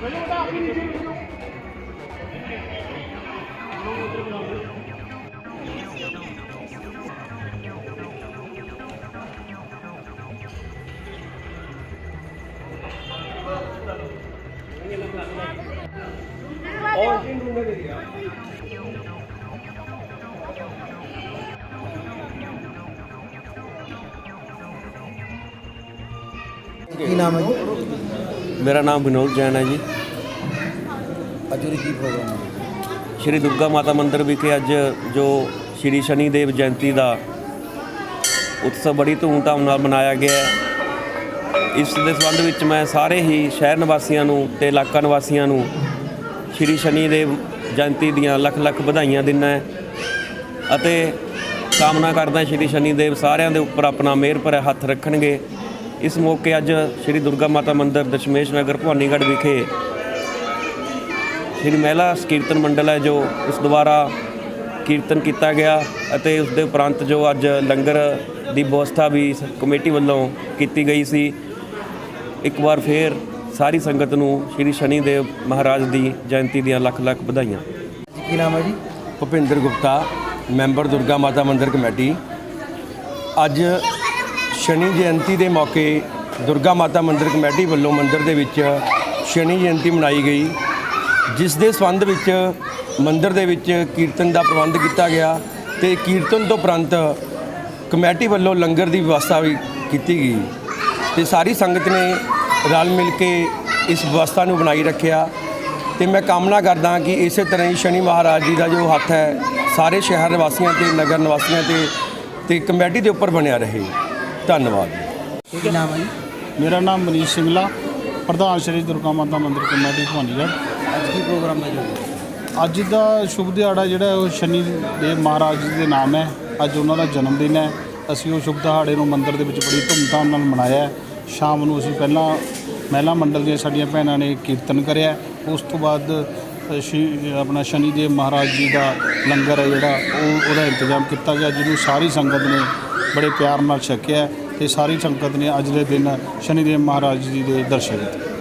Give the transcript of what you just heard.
Vamos lá, Felipe! Vamos lá, Felipe! ਕੀ ਨਾਮ ਹੈ ਜੀ? ਮੇਰਾ ਨਾਮ ਵਿਨੋਦ ਜੈਨ ਹੈ ਜੀ। ਅੱਜ ਉਰੇ ਕੀ ਪ੍ਰੋਗਰਾਮ ਹੈ? ਸ਼੍ਰੀ ਦੁਰਗਾ ਮਾਤਾ ਮੰਦਿਰ ਵਿਖੇ ਅੱਜ ਜੋ ਸ਼੍ਰੀ ਸ਼ਨੀ ਦੇਵ ਜਯੰਤੀ ਦਾ ਉਤਸਵ ਬੜੀ ਧੂਮਧਾਮ ਨਾਲ ਮਨਾਇਆ ਗਿਆ ਹੈ। ਇਸ ਦੇ ਸੰਬੰਧ ਵਿੱਚ ਮੈਂ ਸਾਰੇ ਹੀ ਸ਼ਹਿਰ ਨਿਵਾਸੀਆਂ ਨੂੰ ਤੇ ਇਲਾਕਾ ਨਿਵਾਸੀਆਂ ਨੂੰ ਸ਼੍ਰੀ ਸ਼ਨੀ ਦੇਵ ਜਯੰਤੀ ਦੀਆਂ ਲੱਖ ਲੱਖ ਵਧਾਈਆਂ ਦਿੰਦਾ ਹੈ ਅਤੇ ਕਾਮਨਾ ਕਰਦਾ ਸ਼੍ਰੀ ਸ਼ਨੀ ਦੇਵ ਸਾਰਿਆਂ ਦੇ ਉੱਪਰ ਆਪਣਾ ਮਿਹਰ ਭਰਿਆ ਹੱਥ ਰੱਖਣਗੇ। ਇਸ ਮੌਕੇ ਅੱਜ ਸ਼੍ਰੀ ਦੁਰਗਾ ਮਾਤਾ ਮੰਦਿਰ ਦਸ਼ਮੇਸ਼ ਨਗਰ ਭਵਾਨੀਗੜ੍ਹ ਵਿਖੇ ਸ਼੍ਰੀ ਮਹਿਲਾ ਕੀਰਤਨ ਮੰਡਲ ਹੈ ਜੋ ਉਸ ਦੁਆਰਾ ਕੀਰਤਨ ਕੀਤਾ ਗਿਆ ਅਤੇ ਉਸ ਦੇ ਉਪਰੰਤ ਜੋ ਅੱਜ ਲੰਗਰ ਦੀ ਵਿਵਸਥਾ ਵੀ ਕਮੇਟੀ ਵੱਲੋਂ ਕੀਤੀ ਗਈ ਸੀ ਇੱਕ ਵਾਰ ਫੇਰ ਸਾਰੀ ਸੰਗਤ ਨੂੰ ਸ਼੍ਰੀ ਸ਼ਨੀ ਦੇਵ ਮਹਾਰਾਜ ਦੀ ਜਯੰਤੀ ਦੀਆਂ ਲੱਖ ਲੱਖ ਵਧਾਈਆਂ। ਜੀ ਕੀ ਨਾਮ ਹੈ ਜੀ? ਭੁਪਿੰਦਰ ਗੁਪਤਾ ਮੈਂਬਰ ਦੁਰਗਾ ਮਾਤਾ ਮੰਦਿਰ ਕਮੇਟੀ। ਅੱਜ ਸ਼ਨੀ ਜਯੰਤੀ ਦੇ ਮੌਕੇ ਦੁਰਗਾ ਮਾਤਾ ਮੰਦਿਰ ਕਮੇਟੀ ਵੱਲੋਂ ਮੰਦਿਰ ਦੇ ਵਿੱਚ ਸ਼ਨੀ ਜਯੰਤੀ ਮਨਾਈ ਗਈ, ਜਿਸ ਦੇ ਸੰਬੰਧ ਵਿੱਚ ਮੰਦਿਰ ਦੇ ਵਿੱਚ ਕੀਰਤਨ ਦਾ ਪ੍ਰਬੰਧ ਕੀਤਾ ਗਿਆ ਤੇ ਕੀਰਤਨ ਤੋਂ ਉਪਰੰਤ ਕਮੇਟੀ ਵੱਲੋਂ ਲੰਗਰ ਦੀ ਵਿਵਸਥਾ ਵੀ ਕੀਤੀ ਗਈ ਤੇ ਸਾਰੀ ਸੰਗਤ ਨੇ ਰਲ ਮਿਲ ਕੇ ਇਸ ਵਿਵਸਥਾ ਨੂੰ ਬਣਾਈ ਰੱਖਿਆ ਤੇ ਮੈਂ ਕਾਮਨਾ ਕਰਦਾ ਕਿ ਇਸੇ ਤਰ੍ਹਾਂ ਹੀ ਸ਼ਨੀ ਮਹਾਰਾਜ ਜੀ ਦਾ ਜੋ ਹੱਥ ਹੈ, ਸਾਰੇ ਸ਼ਹਿਰ ਨਿਵਾਸੀਆਂ ਤੇ ਨਗਰ ਨਿਵਾਸੀਆਂ ਤੇ ਤੇ ਕਮੇਟੀ ਦੇ ਉੱਪਰ ਬਣਿਆ ਰਹੇ। ਧੰਨਵਾਦ। ਕੀ ਨਾਮ ਹੈ ਜੀ? ਮੇਰਾ ਨਾਮ ਮਨੀਸ਼ ਸਿੰਗਲਾ ਪ੍ਰਧਾਨ ਸ਼੍ਰੀ ਦੁਰਗਾ ਮਾਤਾ ਮੰਦਿਰ ਕਮੇਟੀ ਭਵਾਨੀਗੜ੍ਹ। ਅੱਜ ਕੀ ਪ੍ਰੋਗਰਾਮ ਹੈ ਜੀ? ਅੱਜ ਦਾ ਸ਼ੁਭ ਦਿਹਾੜਾ ਜਿਹੜਾ ਉਹ ਸ਼ਨੀ ਦੇਵ ਮਹਾਰਾਜ ਜੀ ਦੇ ਨਾਮ ਹੈ। ਅੱਜ ਉਹਨਾਂ ਦਾ ਜਨਮ ਦਿਨ ਹੈ। ਅਸੀਂ ਉਹ ਸ਼ੁਭ ਦਿਹਾੜੇ ਨੂੰ ਮੰਦਿਰ ਦੇ ਵਿੱਚ ਬੜੀ ਧੂਮਧਾਮ ਨਾਲ ਮਨਾਇਆ ਹੈ। ਸ਼ਾਮ ਨੂੰ ਅਸੀਂ ਪਹਿਲਾਂ ਮਹਿਲਾ ਮੰਡਲ ਦੀਆਂ ਸਾਡੀਆਂ ਭੈਣਾਂ ਨੇ ਕੀਰਤਨ ਕਰਿਆ ਉਸ ਤੋਂ ਬਾਅਦ ਆਪਣਾ ਸ਼ਨੀ ਦੇਵ ਮਹਾਰਾਜ ਜੀ ਦਾ ਲੰਗਰ ਹੈ ਜਿਹੜਾ ਉਹ ਉਹਦਾ ਇੰਤਜ਼ਾਮ ਕੀਤਾ ਗਿਆ ਜਿਹਨੂੰ ਸਾਰੀ ਸੰਗਤ ਨੇ ਬੜੇ ਪਿਆਰ ਨਾਲ ਛਕਿਆ ਤੇ ਸਾਰੀ ਸੰਗਤ ਨੇ ਅੱਜ ਦੇ ਦਿਨ ਸ਼ਨੀ ਦੇਵ ਮਹਾਰਾਜ ਜੀ ਦੇ ਦਰਸ਼ਨ ਕੀਤੇ